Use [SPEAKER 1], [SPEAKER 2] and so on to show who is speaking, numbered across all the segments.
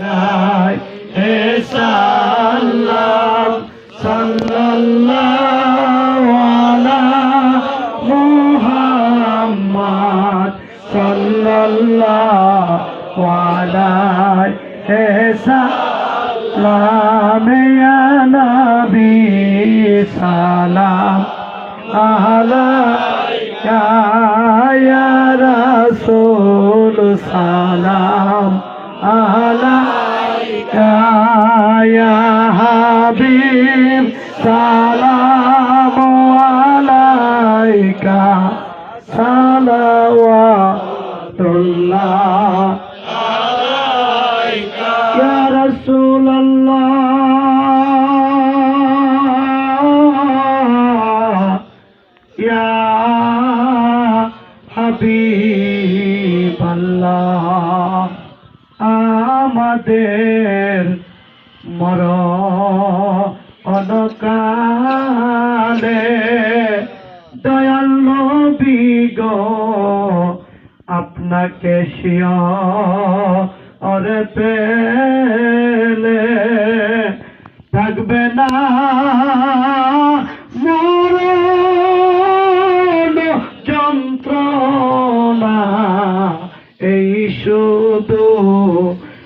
[SPEAKER 1] হে সাল্লাম সাল্লাল্লাহু আলা মুহাম্মদ সাল্লাল্লাহু ইয়া নবী সালাম। আলাইকা ইয়া সালাম। আলাইকা ইয়া হাবিব সালাম আলাইকা সালাওয়াতুল্লাহ। হাবিবাল্লাহ। আমাদের মর অনকালে দয়াল নবী গো, আপনাকে শিয় পেলে। থাকবে না মরণ যন্ত্রণা, এই শুধু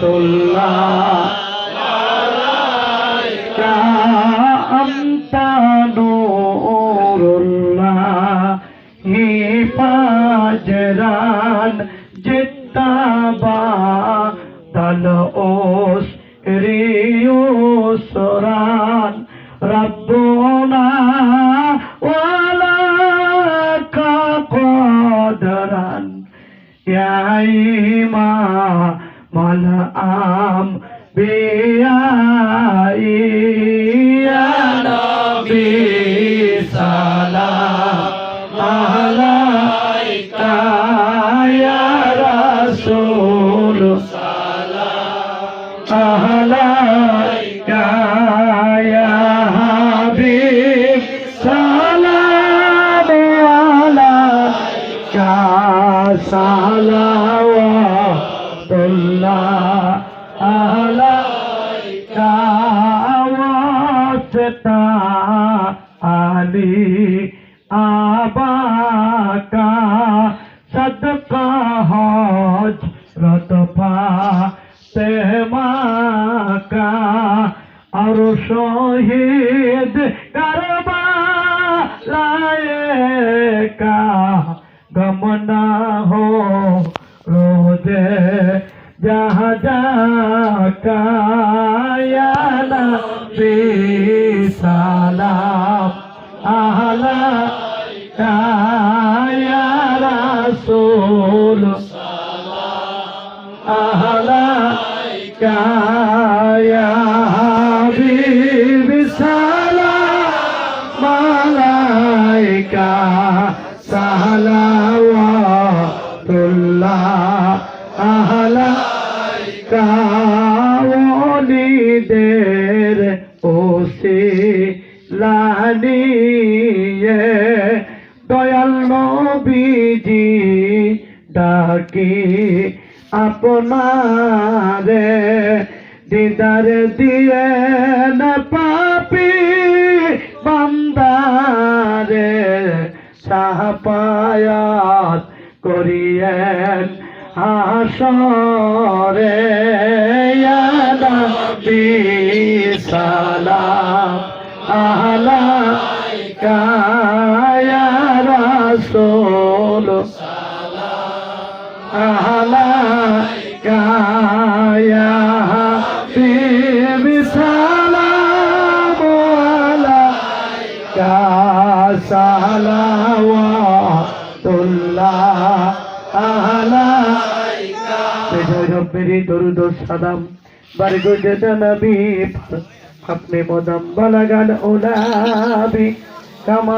[SPEAKER 1] নবী সালাম আলাইকা ইয়া রাসূল আলাইকা ইয়া হাবিব সালাম আলাইকা সালাওয়াতুল্লাহ আলাইকা আনতা নূরুল্লাহ মালা আম বেআইয়া নবী সালাম আলাইকা ইয়া রাসূল সালাম আলাইকা ইয়া হাবিব সালাম আলাইকা সালাম पूछता आली आबा का सदका हौज रतफा तेमा का और शहीद करबा लाए का गमना हो रोज़े जहाँ जा का या नबी يقول أهلاك يا حبيبي سلام عليك صلوات الله أهلاك وليدر أوسي لانية দয়াল নবীজি ডাকি আপনারে দিদার দিয়ে না পাপি বান্দারে সাহাপায়াত করিয়েন হাসরে। সালাম আলাইকা ইয়া রাসূল আলাইকা ইয়া হাবিবি সালাম আলাইকা। সালাওয়াতুল্লাহ আলাইকা বেজরবেরি দরুদ সালাম বারগুজে নবী আপনি মদম বালাগান উলাবি কামা